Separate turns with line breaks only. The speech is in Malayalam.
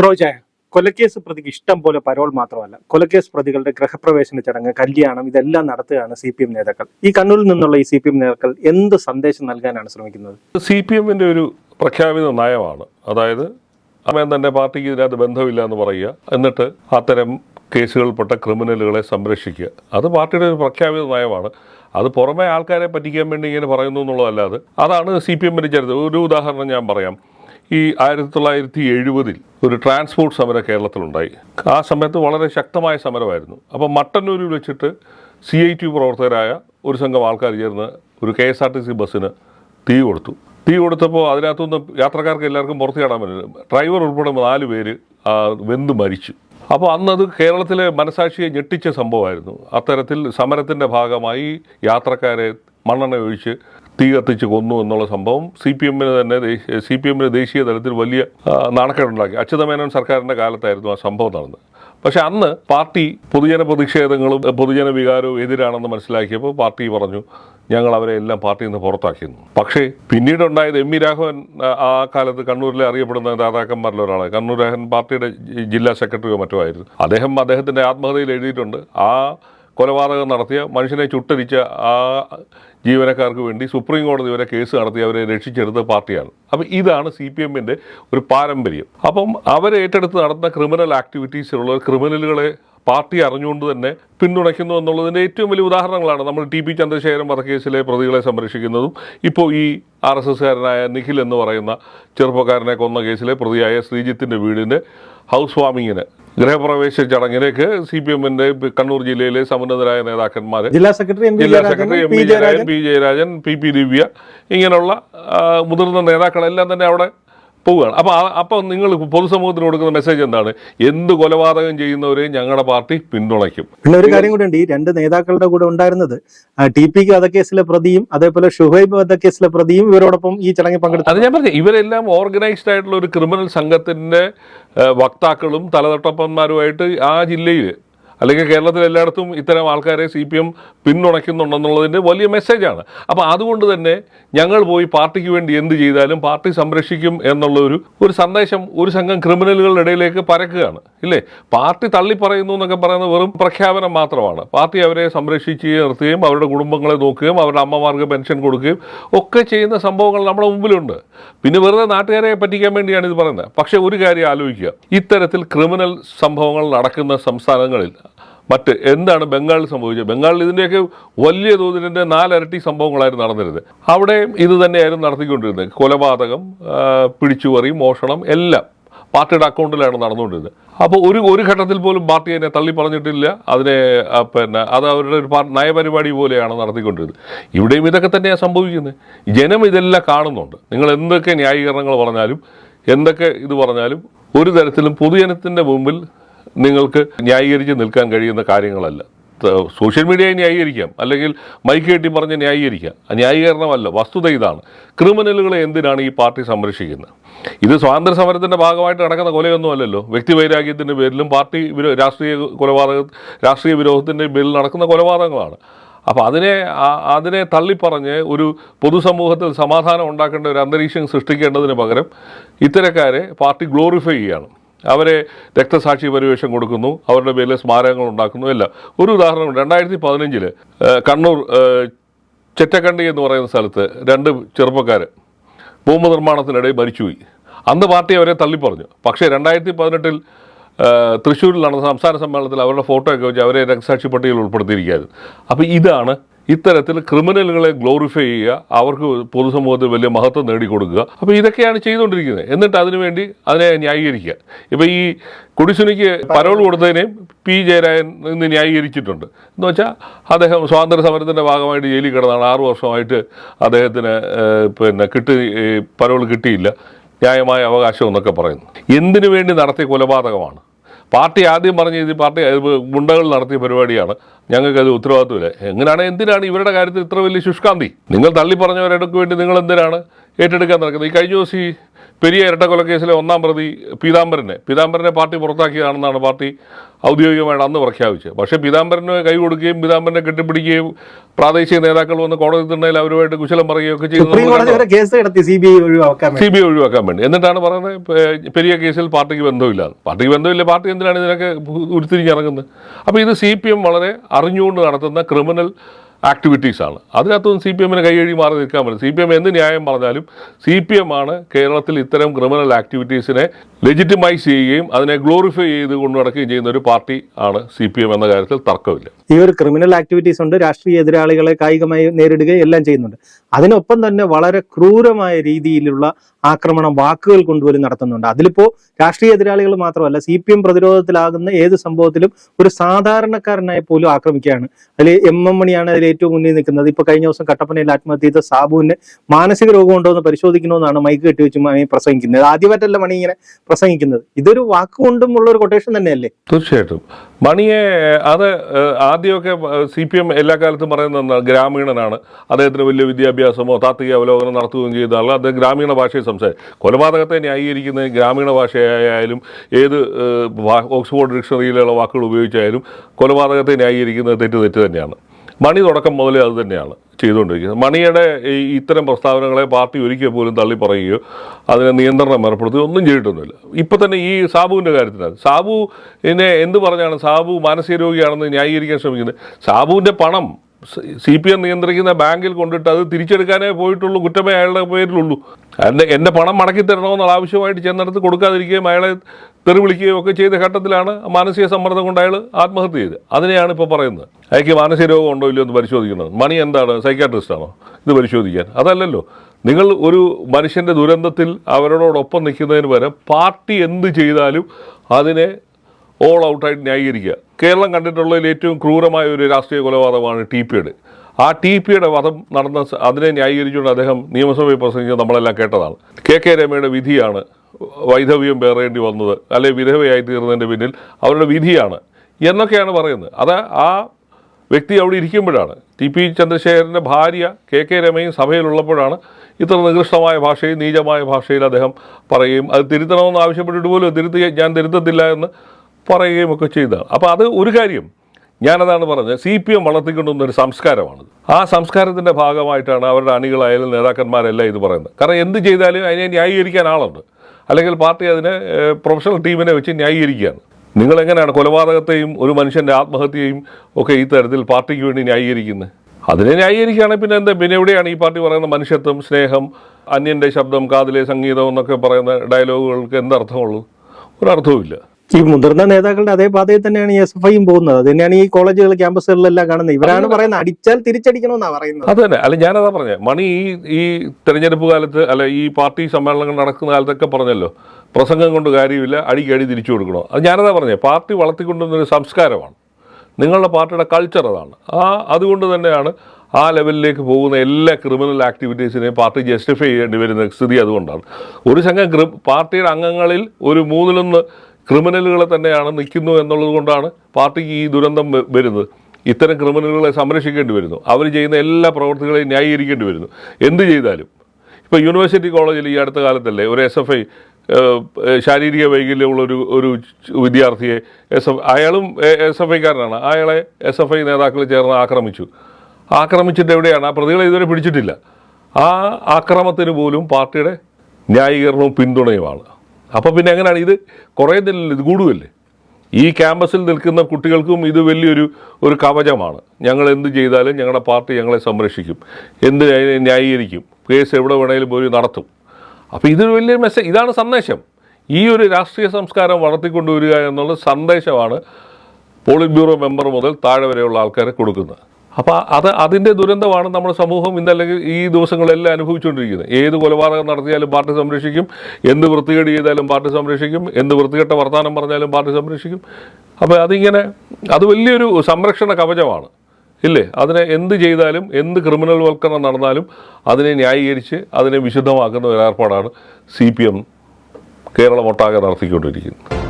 റോജായ കൊലക്കേസ് പ്രതിക്ക് ഇഷ്ടം പോലെ പരോൾ മാത്രമല്ല കൊലക്കേസ് പ്രതികളുടെ ഗൃഹപ്രവേശന ചടങ്ങ് കല്യാണം ഇതെല്ലാം നടത്തുകയാണ് സി പി എം നേതാക്കൾ. ഈ കണ്ണൂരിൽ നിന്നുള്ള ഈ സി പി എം നേതാക്കൾ എന്ത് സന്ദേശം നൽകാനാണ് ശ്രമിക്കുന്നത്?
സി പി എമ്മിന്റെ ഒരു പ്രഖ്യാപിത നയമാണ്. അതായത് അമ്മയും തന്നെ പാർട്ടിക്ക് ഇതിനകത്ത് ബന്ധമില്ല എന്ന് പറയുക എന്നിട്ട് അത്തരം കേസുകൾപ്പെട്ട ക്രിമിനലുകളെ സംരക്ഷിക്കുക. അത് പാർട്ടിയുടെ ഒരു പ്രഖ്യാപിത നയമാണ്. അത് പുറമെ ആൾക്കാരെ പറ്റിക്കാൻ വേണ്ടി ഇങ്ങനെ പറയുന്നു എന്നുള്ളതല്ലാതെ അതാണ് സി പി എമ്മിന്റെ ചരിത്രം. ഒരു ഉദാഹരണം ഞാൻ പറയാം. ഈ ആയിരത്തി തൊള്ളായിരത്തി എഴുപതിൽ ഒരു ട്രാൻസ്പോർട്ട് സമരം കേരളത്തിലുണ്ടായി. ആ സമയത്ത് വളരെ ശക്തമായ സമരമായിരുന്നു. അപ്പോൾ മട്ടന്നൂരിൽ വെച്ചിട്ട് സി ഐ ടി പ്രവർത്തകരായ ഒരു സംഘം ആൾക്കാർ ചേർന്ന് ഒരു K S R T C ബസ്സിന് തീ കൊടുത്തു. തീ കൊടുത്തപ്പോൾ അതിനകത്തുനിന്ന് യാത്രക്കാർക്ക് എല്ലാവർക്കും പുറത്ത് ചാടാൻ പറ്റില്ല. ഡ്രൈവർ ഉൾപ്പെടെ നാല് പേര് വെന്ത് മരിച്ചു. അപ്പോൾ അന്നത് കേരളത്തിലെ മനസാക്ഷിയെ ഞെട്ടിച്ച സംഭവമായിരുന്നു. അത്തരത്തിൽ സമരത്തിന്റെ ഭാഗമായി യാത്രക്കാരെ മണ്ണെണ്ണ ഒഴിച്ച് തീ കത്തിച്ച് കൊന്നു എന്നുള്ള സംഭവം സി പി എമ്മിന് തന്നെ സി പി എമ്മിന് ദേശീയ തലത്തിൽ വലിയ നാണക്കേട് നാണക്കേടുണ്ടാക്കി. അച്യുതമേനോൻ സർക്കാരിന്റെ കാലത്തായിരുന്നു ആ സംഭവം നടന്നത്. പക്ഷെ അന്ന് പാർട്ടി പൊതുജന പ്രതിഷേധങ്ങളും പൊതുജന വികാരവും എതിരാണെന്ന് മനസ്സിലാക്കിയപ്പോൾ പാർട്ടി പറഞ്ഞു ഞങ്ങൾ അവരെ എല്ലാം പാർട്ടിയിൽ നിന്ന് പുറത്താക്കിയിരുന്നു പക്ഷേ പിന്നീടുണ്ടായത് എം വി രാഘവൻ ആ- കാലത്ത് കണ്ണൂരിലെ അറിയപ്പെടുന്ന നേതാക്കന്മാരിൽ കണ്ണൂർ രാഘവൻ പാർട്ടിയുടെ ജില്ലാ സെക്രട്ടറിയോ മറ്റോ ആയിരുന്നു. അദ്ദേഹം അദ്ദേഹത്തിന്റെ ആത്മഹത്യയിൽ എഴുതിയിട്ടുണ്ട്. ആ കൊലപാതകം നടത്തിയ മനുഷ്യനെ ചുട്ടരിച്ച ആ ജീവനക്കാർക്ക് വേണ്ടി സുപ്രീം കോടതി വരെ കേസ് നടത്തി അവരെ രക്ഷിച്ചെടുത്ത പാർട്ടിയാണ്. അപ്പം ഇതാണ് സി പി എമ്മിന്റെ ഒരു പാരമ്പര്യം. അപ്പം അവരെ ഏറ്റെടുത്ത് നടത്തുന്ന ക്രിമിനൽ ആക്ടിവിറ്റീസിലുള്ള ക്രിമിനലുകളെ പാർട്ടി അറിഞ്ഞുകൊണ്ട് തന്നെ പിന്തുണയ്ക്കുന്നു എന്നുള്ളതിന്റെ ഏറ്റവും വലിയ ഉദാഹരണങ്ങളാണ് നമ്മൾ ടി പി ചന്ദ്രശേഖരൻ വധക്കേസിലെ പ്രതികളെ സംരക്ഷിക്കുന്നതും ഇപ്പോൾ ഈ ആർ എസ് എസ്കാരനായ നിഖിൽ എന്ന് പറയുന്ന ചെറുപ്പക്കാരനെ കൊന്ന കേസിലെ പ്രതിയായ ശ്രീജിത്തിന്റെ വീടിന്റെ ഹൗസ് വാമിങ്ങിന് ഗൃഹപ്രവേശ ചടങ്ങിലേക്ക് സി പി എമ്മിന്റെ കണ്ണൂർ ജില്ലയിലെ സമുന്നതരായ നേതാക്കന്മാർ
ജില്ലാ സെക്രട്ടറി
ജില്ലാ secretary M
P
Jayarajan. P Jayarajan P P Divya ഇങ്ങനെയുള്ള മുതിർന്ന നേതാക്കളെല്ലാം തന്നെ അവിടെ പോവുകയാണ്. അപ്പോൾ അപ്പോൾ നിങ്ങൾ പൊതുസമൂഹത്തിന് കൊടുക്കുന്ന മെസ്സേജ് എന്താണ്? എന്ത് കൊലപാതകം ചെയ്യുന്നവരെയും ഞങ്ങളുടെ പാർട്ടി പിന്തുണയ്ക്കും.
പിന്നെ ഒരു കാര്യം കൂടെ ഉണ്ട്. ഈ രണ്ട് നേതാക്കളുടെ കൂടെ ഉണ്ടായിരുന്നത് ടി പി വധക്കേസിലെ പ്രതിയും അതേപോലെ ഷുഹൈബ് വധക്കേസിലെ പ്രതിയും ഇവരോടൊപ്പം ഈ ചടങ്ങിൽ പങ്കെടുത്തു.
അത് ഞാൻ പറഞ്ഞു ഇവരെല്ലാം ഓർഗനൈസ്ഡ് ആയിട്ടുള്ള ഒരു ക്രിമിനൽ സംഘത്തിന്റെ വക്താക്കളും തലതൊട്ടപ്പന്മാരുമായിട്ട് ആ ജില്ലയിൽ അല്ലെങ്കിൽ കേരളത്തിൽ എല്ലായിടത്തും ഇത്തരം ആൾക്കാരെ സി പി എം പിന്തുണയ്ക്കുന്നുണ്ടെന്നുള്ളതിന്റെ വലിയ മെസ്സേജാണ് അപ്പോൾ അതുകൊണ്ട് തന്നെ ഞങ്ങൾ പോയി പാർട്ടിക്ക് വേണ്ടി എന്ത് ചെയ്താലും പാർട്ടി സംരക്ഷിക്കും എന്നുള്ള ഒരു ഒരു സന്ദേശം ഒരു സംഘം ക്രിമിനലുകളുടെ ഇടയിലേക്ക് പരക്കുകയാണ്. ഇല്ലേ? പാർട്ടി തള്ളിപ്പറയുന്നു എന്നൊക്കെ പറയുന്നത് വെറും പ്രഖ്യാപനം മാത്രമാണ്. പാർട്ടി അവരെ സംരക്ഷിച്ച് നിർത്തുകയും അവരുടെ കുടുംബങ്ങളെ നോക്കുകയും അവരുടെ അമ്മമാർക്ക് പെൻഷൻ കൊടുക്കുകയും ഒക്കെ ചെയ്യുന്ന സംഭവങ്ങൾ നമ്മുടെ മുമ്പിലുണ്ട്. പിന്നെ വെറുതെ നാട്ടുകാരെ പറ്റിക്കാൻ വേണ്ടിയാണ് ഇത് പറയുന്നത്. പക്ഷേ ഒരു കാര്യം ആലോചിക്കുക. ഇത്തരത്തിൽ ക്രിമിനൽ സംഭവങ്ങൾ നടക്കുന്ന സംസ്ഥാനങ്ങളിൽ മറ്റ് എന്താണ് ബംഗാളിൽ സംഭവിച്ചത്? ബംഗാളിൽ ഇതിന്റെയൊക്കെ വലിയ തോതിന്റെ നാലരട്ടി സംഭവങ്ങളായിരുന്നു നടന്നിരുന്നത്. അവിടെയും ഇത് തന്നെയായിരുന്നു നടത്തിക്കൊണ്ടിരുന്നത്. കൊലപാതകം പിടിച്ചുപറി മോഷണം എല്ലാം പാർട്ടിയുടെ അക്കൗണ്ടിലാണ് നടന്നുകൊണ്ടിരുന്നത്. അപ്പോൾ ഒരു ഒരു ഘട്ടത്തിൽ പോലും പാർട്ടി അതിനെ തള്ളി പറഞ്ഞിട്ടില്ല അതിനെ പിന്നെ അത് അവരുടെ ഒരു നയപരിപാടി പോലെയാണ് നടത്തിക്കൊണ്ടിരുന്നത്. ഇവിടെയും ഇതൊക്കെ തന്നെയാണ് സംഭവിക്കുന്നത്. ജനം ഇതെല്ലാം കാണുന്നുണ്ട്. നിങ്ങൾ എന്തൊക്കെ ന്യായീകരണങ്ങൾ പറഞ്ഞാലും എന്തൊക്കെ ഇത് പറഞ്ഞാലും ഒരു തരത്തിലും പൊതുജനത്തിന്റെ മുമ്പിൽ നിങ്ങൾക്ക് ന്യായീകരിച്ച് നിൽക്കാൻ കഴിയുന്ന കാര്യങ്ങളല്ല. സോഷ്യൽ മീഡിയയെ ന്യായീകരിക്കാം. അല്ലെങ്കിൽ മൈക്ക് കെട്ടി പറഞ്ഞ് ന്യായീകരിക്കാം. ന്യായീകരണമല്ല വസ്തുത ഇതാണ്. ക്രിമിനലുകളെ എന്തിനാണ് ഈ പാർട്ടി സംരക്ഷിക്കുന്നത്? ഇത് സ്വാതന്ത്ര്യ സമരത്തിന്റെ ഭാഗമായിട്ട് നടക്കുന്ന കൊലയൊന്നുമല്ലല്ലോ. വ്യക്തിവൈരാഗ്യത്തിന്റെ പേരിലും പാർട്ടി വിരോ രാഷ്ട്രീയ കൊലപാതക രാഷ്ട്രീയ വിരോധത്തിന്റെ പേരിൽ നടക്കുന്ന കൊലപാതകങ്ങളാണ്. അപ്പോൾ അതിനെ അതിനെ തള്ളിപ്പറഞ്ഞ് ഒരു പൊതുസമൂഹത്തിൽ സമാധാനം ഉണ്ടാക്കേണ്ട ഒരു അന്തരീക്ഷം സൃഷ്ടിക്കേണ്ടതിന് പകരം ഇത്തരക്കാരെ പാർട്ടി ഗ്ലോറിഫൈ ചെയ്യുകയാണ് അവരെ രക്തസാക്ഷി പരിവേഷം കൊടുക്കുന്നു അവരുടെ പേരിൽ സ്മാരകങ്ങൾ ഉണ്ടാക്കുന്നു എല്ലാം. ഒരു ഉദാഹരണം രണ്ടായിരത്തി പതിനഞ്ചിൽ കണ്ണൂർ ചെറ്റക്കണ്ടി എന്ന് പറയുന്ന സ്ഥലത്ത് രണ്ട് ചെറുപ്പക്കാർ ഭൂമി നിർമ്മാണത്തിനിടെ മരിച്ചുപോയി. അന്ന് പാർട്ടി അവരെ തള്ളിപ്പറഞ്ഞു. പക്ഷേ രണ്ടായിരത്തി പതിനെട്ടിൽ തൃശ്ശൂരിൽ നടന്ന സംസ്ഥാന സമ്മേളനത്തിൽ അവരുടെ ഫോട്ടോ ഒക്കെ വെച്ച് അവരെ രക്തസാക്ഷി പട്ടികയിൽ ഉൾപ്പെടുത്തിയിരിക്കുകയായിരുന്നു. അപ്പോൾ ഇതാണ് ഇത്തരത്തിൽ ക്രിമിനലുകളെ ഗ്ലോറിഫൈ ചെയ്യുക അവർക്ക് പൊതുസമൂഹത്തിൽ വലിയ മഹത്വം നേടിക്കൊടുക്കുക. അപ്പോൾ ഇതൊക്കെയാണ് ചെയ്തുകൊണ്ടിരിക്കുന്നത്. എന്നിട്ട് അതിനുവേണ്ടി അതിനെ ന്യായീകരിക്കുക. ഇപ്പോൾ ഈ കൊടിസുനിക്ക് പരോൾ കൊടുത്തതിനെയും പി ജയരാജൻ ഇന്ന് ന്യായീകരിച്ചിട്ടുണ്ട്. എന്ന് വെച്ചാൽ അദ്ദേഹം സ്വാതന്ത്ര്യ സമരത്തിന്റെ ഭാഗമായിട്ട് ജയിലിൽ കിടന്നാണ് ആറു വർഷമായിട്ട് അദ്ദേഹത്തിന് പിന്നെ കിട്ടി പരോൾ കിട്ടിയില്ല. ന്യായമായ അവകാശം എന്നൊക്കെ പറയുന്നു. എന്തിനു വേണ്ടി നടത്തിയ കൊലപാതകമാണ്? പാർട്ടി ആദ്യം പറഞ്ഞ ഇത് പാർട്ടി അത് ഗുണ്ടകൾ നടത്തിയ പരിപാടിയാണ്. ഞങ്ങൾക്കത് ഉത്തരവാദിത്വമില്ല. എങ്ങനെയാണ് എന്തിനാണ് ഇവരുടെ കാര്യത്തിൽ ഇത്ര വലിയ ശുഷ്കാന്തി? നിങ്ങൾ തള്ളി പറഞ്ഞവരുടെ വേണ്ടി നിങ്ങൾ എന്തിനാണ് ഏറ്റെടുക്കാൻ നടക്കുന്നത്? ഈ കഴിഞ്ഞ ദിവസം ഈ പെരിയ ഇരട്ടക്കൊലക്കേസിലെ ഒന്നാം പ്രതി പീതാംബരനെ. പീതാംബരനെ പാർട്ടി പുറത്താക്കിയതാണെന്നാണ് പാർട്ടി ഔദ്യോഗികമായിട്ട് അന്ന് പ്രഖ്യാപിച്ചത്. പക്ഷേ പീതാംബരന് കൈ കൊടുക്കുകയും പീതാംബരനെ കെട്ടിപ്പിടിക്കുകയും പ്രാദേശിക നേതാക്കൾ വന്ന് കോടതി തിണ്ണയിൽ അവരുമായിട്ട് കുശലം പറയുകയും ഒക്കെ ചെയ്തു
സി ബി ഐ ഒഴിവാക്കാൻ വേണ്ടി.
എന്നിട്ടാണ് പറയുന്നത് പെരിയ കേസിൽ പാർട്ടിക്ക് ബന്ധമില്ല പാർട്ടിക്ക് ബന്ധമില്ല പാർട്ടി എന്തിനാണ് ഇതിനൊക്കെ ഉരുത്തിരിഞ്ഞിറങ്ങുന്നത് അപ്പോൾ ഇത് സി പി എം വളരെ അറിഞ്ഞുകൊണ്ട് നടത്തുന്ന ക്രിമിനൽ ആക്ടിവിറ്റീസ് ആണ്. അതിനകത്തൊന്നും സി പി എമ്മിന് കൈയഴി മാറി നിൽക്കാൻ പറ്റും സി പി എം എന്ത് ന്യായം പറഞ്ഞാലും സി പി എം ആണ് കേരളത്തിൽ ഇത്തരം ക്രിമിനൽ ആക്ടിവിറ്റീസിനെ ലെജിറ്റിമൈസ് ചെയ്യുകയും അതിനെ ഗ്ലോറിഫൈ ചെയ്ത് കൊണ്ടു നടക്കുകയും ചെയ്യുന്ന ഒരു പാർട്ടി ആണ് സി പി എം എന്ന കാര്യത്തിൽ തർക്കമില്ല.
ഈ ഒരു ക്രിമിനൽ ആക്ടിവിറ്റീസ് ഉണ്ട്. രാഷ്ട്രീയ എതിരാളികളെ കായികമായി നേരിടുകയും എല്ലാം ചെയ്യുന്നുണ്ട്. അതിനൊപ്പം തന്നെ വളരെ ക്രൂരമായ രീതിയിലുള്ള ആക്രമണം വാക്കുകൾ കൊണ്ടുവരും നടത്തുന്നുണ്ട്. അതിലിപ്പോ രാഷ്ട്രീയ എതിരാളികൾ മാത്രമല്ല സി പി എം പ്രതിരോധത്തിലാകുന്ന ഏത് സംഭവത്തിലും ഒരു സാധാരണക്കാരനായി പോലും ആക്രമിക്കുകയാണ്. അതിൽ എം എം മണിയാണ് അതിൽ ഏറ്റവും മുന്നിൽ നിൽക്കുന്നത്. ഇപ്പൊ കഴിഞ്ഞ ദിവസം കട്ടപ്പനയിൽ ആത്മഹത്യ ചെയ്ത സാബുവിന് മാനസിക രോഗമുണ്ടോ എന്ന് പരിശോധിക്കണമെന്നാണ് മൈക്ക് കെട്ടിവെച്ച് മണി പ്രസംഗിക്കുന്നത്. ആദ്യമായിട്ടല്ല മണി ഇങ്ങനെ പ്രസംഗിക്കുന്നത്. ഇതൊരു വാക്കുകൊണ്ടും ഉള്ള ഒരു കൊട്ടേഷൻ തന്നെയല്ലേ?
തീർച്ചയായിട്ടും. മണിയെ അത് ആദ്യമൊക്കെ സി പി എം എല്ലാ കാലത്തും പറയുന്ന ഗ്രാമീണനാണ്. അദ്ദേഹത്തിന് വലിയ വിദ്യാഭ്യാസമോ താത്വിക അവലോകനം നടത്തുകയും ചെയ്ത ആൾ അദ്ദേഹം ഗ്രാമീണ ഭാഷയെ സംസാരിക്കും കൊലപാതകത്തെ ന്യായീകരിക്കുന്ന ഗ്രാമീണ ഭാഷയായാലും ഏത് ഓക്സ്ഫോർഡ് ഡിക്ഷണറിയിലുള്ള വാക്കുകൾ ഉപയോഗിച്ചായാലും കൊലപാതകത്തെ ന്യായീകരിക്കുന്നത് തെറ്റ് തെറ്റ് തന്നെയാണ്. മണി തുടക്കം മുതലേ അത് തന്നെയാണ് ചെയ്തുകൊണ്ടിരിക്കുന്നത്. മണിയുടെ ഈ ഇത്തരം പ്രസ്താവനകളെ പാർട്ടി ഒരിക്കൽ പോലും തള്ളി പറയുകയോ അതിനെ നിയന്ത്രണം ഏർപ്പെടുത്തുകയോ ഒന്നും ചെയ്തിട്ടൊന്നുമില്ല. ഇപ്പം തന്നെ ഈ സാബുവിന്റെ കാര്യത്തിനകത്ത് സാബു എന്നെ എന്ത് പറഞ്ഞാണ്? സാബു മാനസിക രോഗിയാണെന്ന് ന്യായീകരിക്കാൻ ശ്രമിക്കുന്നത്. സാബുവിന്റെ പണം സി പി എം നിയന്ത്രിക്കുന്ന ബാങ്കിൽ കൊണ്ടിട്ട് അത് തിരിച്ചെടുക്കാനേ പോയിട്ടുള്ളൂ കുറ്റമേ അയാളുടെ പേരിലുള്ളൂ. എന്റെ എന്റെ പണം മടക്കി തരണമെന്നുള്ള ആവശ്യമായിട്ട് ചെന്നിടത്ത് കൊടുക്കാതിരിക്കുകയും അയാളെ തെറി വിളിക്കുകയും ഒക്കെ ചെയ്ത ഘട്ടത്തിലാണ് മാനസിക സമ്മർദ്ദം കൊണ്ട് അയാൾ ആത്മഹത്യ ചെയ്ത്. അതിനെയാണ് ഇപ്പോൾ പറയുന്നത്. അയാൾക്ക് മാനസിക രോഗം ഉണ്ടോ ഇല്ലയോ എന്ന് പരിശോധിക്കണം. മണി എന്താണ്? സൈക്കാട്രിസ്റ്റ് ആണോ? ഇത് പരിശോധിക്കാൻ. അതല്ലല്ലോ. നിങ്ങൾ ഒരു മനുഷ്യന്റെ ദുരന്തത്തിൽ അവരോടൊപ്പം നിൽക്കുന്നതിന് പകരം പാർട്ടി എന്ത് ചെയ്താലും അതിനെ ഓൾ ഔട്ടായിട്ട് ന്യായീകരിക്കുക. കേരളം കണ്ടിട്ടുള്ളതിൽ ഏറ്റവും ക്രൂരമായ ഒരു രാഷ്ട്രീയ കൊലപാതകമാണ് ടി പിയുടെ ആ ടി പിയുടെ വധം നടന്ന അതിനെ ന്യായീകരിച്ചുകൊണ്ട് അദ്ദേഹം നിയമസഭയിൽ പ്രസംഗിച്ചത് നമ്മളെല്ലാം കേട്ടതാണ്. കെ കെ രമയുടെ വിധിയാണ് വൈധവ്യം പേറേണ്ടി വന്നത് അല്ലെ വിധവയായി തീർന്നതിന്റെ പിന്നിൽ അവരുടെ വിധിയാണ് എന്നൊക്കെയാണ് പറയുന്നത്. അത് ആ വ്യക്തി അവിടെ ഇരിക്കുമ്പോഴാണ്. ടി പി ചന്ദ്രശേഖരന്റെ ഭാര്യ കെ കെ രമയും സഭയിലുള്ളപ്പോഴാണ് ഇത്ര നികൃഷ്ടമായ ഭാഷയിൽ നീചമായ ഭാഷയിൽ അദ്ദേഹം പറയുകയും അത് തിരുത്തണമെന്ന് ആവശ്യപ്പെട്ടിട്ട് പോലും തിരുത്തി ഞാൻ തിരുത്തത്തില്ല എന്ന് പറയുകയും ഒക്കെ ചെയ്തതാണ്. അപ്പോൾ അത് ഒരു കാര്യം. ഞാനതാണ് പറഞ്ഞത് സി പി എം വളർത്തിക്കൊണ്ടുവന്ന ഒരു സംസ്കാരമാണ് ആ സംസ്കാരത്തിന്റെ ഭാഗമായിട്ടാണ് അവരുടെ അണികളായാലും നേതാക്കന്മാരെല്ലാം ഇത് പറയുന്നത്. കാരണം എന്ത് ചെയ്താലും അതിനെ ന്യായീകരിക്കാൻ ആളുണ്ട്. അല്ലെങ്കിൽ പാർട്ടി അതിനെ പ്രൊഫഷണൽ ടീമിനെ വെച്ച് ന്യായീകരിക്കുകയാണ്. നിങ്ങളെങ്ങനെയാണ് കൊലപാതകത്തെയും ഒരു മനുഷ്യന്റെ ആത്മഹത്യയും ഒക്കെ ഈ തരത്തിൽ പാർട്ടിക്ക് വേണ്ടി ന്യായീകരിക്കുന്നത് അതിനെ ന്യായീകരിക്കുകയാണെങ്കിൽ പിന്നെ എന്താ? പിന്നെ എവിടെയാണ് ഈ പാർട്ടി പറയുന്ന മനുഷ്യത്വം സ്നേഹം അന്യന്റെ ശബ്ദം കാതിലെ സംഗീതം എന്നൊക്കെ പറയുന്ന ഡയലോഗുകൾക്ക് എന്തർത്ഥമുള്ളൂ? ഒരർത്ഥവുമില്ല.
ഈ മുതിർന്ന നേതാക്കളുടെ അതേ പാതയിൽ തന്നെയാണ് എസ് എഫ് ഐയും പോകുന്നത്. അത് തന്നെയാണ് ഈ കോളേജുകൾ ക്യാമ്പസുകളിലെല്ലാം കാണുന്നത്. ഇവരാണ് പറയുന്നത് അടിച്ചാൽ തിരിച്ചടിക്കണമെന്നാണ് പറയുന്നത്.
അത് തന്നെ അല്ല ഞാനതാ പറഞ്ഞത് മണി ഈ ഈ തെരഞ്ഞെടുപ്പ് കാലത്ത് അല്ല ഈ പാർട്ടി സമ്മേളനങ്ങൾ നടക്കുന്ന കാലത്തൊക്കെ പറഞ്ഞല്ലോ പ്രസംഗം കൊണ്ട് കാര്യമില്ല അടിക്കടി തിരിച്ചു കൊടുക്കണോ. അത് ഞാനതാ പറഞ്ഞത് പാർട്ടി വളർത്തിക്കൊണ്ടുവന്നൊരു സംസ്കാരമാണ്. നിങ്ങളുടെ പാർട്ടിയുടെ കൾച്ചർ അതാണ്. ആ അതുകൊണ്ട് തന്നെയാണ് ആ ലെവലിലേക്ക് പോകുന്ന എല്ലാ ക്രിമിനൽ ആക്ടിവിറ്റീസിനെയും പാർട്ടി ജസ്റ്റിഫൈ ചെയ്യേണ്ടി വരുന്ന സ്ഥിതി അതുകൊണ്ടാണ്. ഒരു സംഘം പാർട്ടിയുടെ അംഗങ്ങളിൽ ഒരു മൂന്നിലൊന്ന് ക്രിമിനലുകളെ തന്നെയാണ് നിൽക്കുന്നു എന്നുള്ളത് കൊണ്ടാണ് പാർട്ടിക്ക് ഈ ദുരന്തം വരുന്നത്. ഇത്തരം ക്രിമിനലുകളെ സംരക്ഷിക്കേണ്ടി വരുന്നു. അവർ ചെയ്യുന്ന എല്ലാ പ്രവർത്തികളെയും ന്യായീകരിക്കേണ്ടി വരുന്നു. എന്ത് ചെയ്താലും. ഇപ്പോൾ യൂണിവേഴ്സിറ്റി കോളേജിൽ ഈ അടുത്ത കാലത്തല്ലേ ഒരു എസ് എഫ് ഐ ശാരീരിക വൈകല്യമുള്ള ഒരു ഒരു വിദ്യാർത്ഥിയെ എസ് എഫ് അയാളും എസ് എഫ് ഐക്കാരനാണ്. അയാളെ എസ് എഫ് ഐ നേതാക്കൾ ചേർന്ന് ആക്രമിച്ചു. ആക്രമിച്ചിട്ട് എവിടെയാണ്? ആ പ്രതികളെ ഇതുവരെ പിടിച്ചിട്ടില്ല. ആ ആക്രമത്തിന് പോലും പാർട്ടിയുടെ ന്യായീകരണവും പിന്തുണയുമാണ്. അപ്പോൾ പിന്നെ എങ്ങനെയാണ്? ഇത് കുറേ ഇത് കൂടുമല്ലേ ഈ ക്യാമ്പസിൽ നിൽക്കുന്ന കുട്ടികൾക്കും ഇത് വലിയൊരു ഒരു കവചമാണ്. ഞങ്ങൾ എന്ത് ചെയ്താലും ഞങ്ങളുടെ പാർട്ടി ഞങ്ങളെ സംരക്ഷിക്കും. എന്ത് ന്യായീകരിക്കും. കേസ് എവിടെ വേണമെങ്കിലും പോയി നടത്തും. അപ്പോൾ ഇതൊരു വലിയ മെസ്സേജ് ഇതാണ് സന്ദേശം. ഈ ഒരു രാഷ്ട്രീയ സംസ്കാരം വളർത്തിക്കൊണ്ടുവരിക എന്നുള്ള സന്ദേശമാണ് പോളിറ്റ് ബ്യൂറോ മെമ്പർ മുതൽ താഴെ വരെയുള്ള ആൾക്കാരെ കൊടുക്കുന്നത്. അപ്പോൾ അത് അതിന്റെ ദുരന്തമാണ് നമ്മുടെ സമൂഹം ഇന്നല്ലെങ്കിൽ ഈ ദിവസങ്ങളെല്ലാം അനുഭവിച്ചുകൊണ്ടിരിക്കുന്നത്. ഏത് കൊലപാതകം നടത്തിയാലും പാർട്ടി സംരക്ഷിക്കും എന്ത് വൃത്തികേട് ചെയ്താലും പാർട്ടി സംരക്ഷിക്കും എന്ത് വൃത്തികെട്ട വർത്തമാനം പറഞ്ഞാലും പാർട്ടി സംരക്ഷിക്കും. അപ്പോൾ അതിങ്ങനെ അത് വലിയൊരു സംരക്ഷണ കവചമാണ്. ഇല്ലേ? അതിനെ എന്ത് ചെയ്താലും എന്ത് ക്രിമിനൽ വൽക്കരണം നടന്നാലും അതിനെ ന്യായീകരിച്ച് അതിനെ വിശുദ്ധമാക്കുന്ന ഒരു ഏർപ്പാടാണ് സി പി എം കേരളമൊട്ടാകെ നടത്തിക്കൊണ്ടിരിക്കുന്നത്.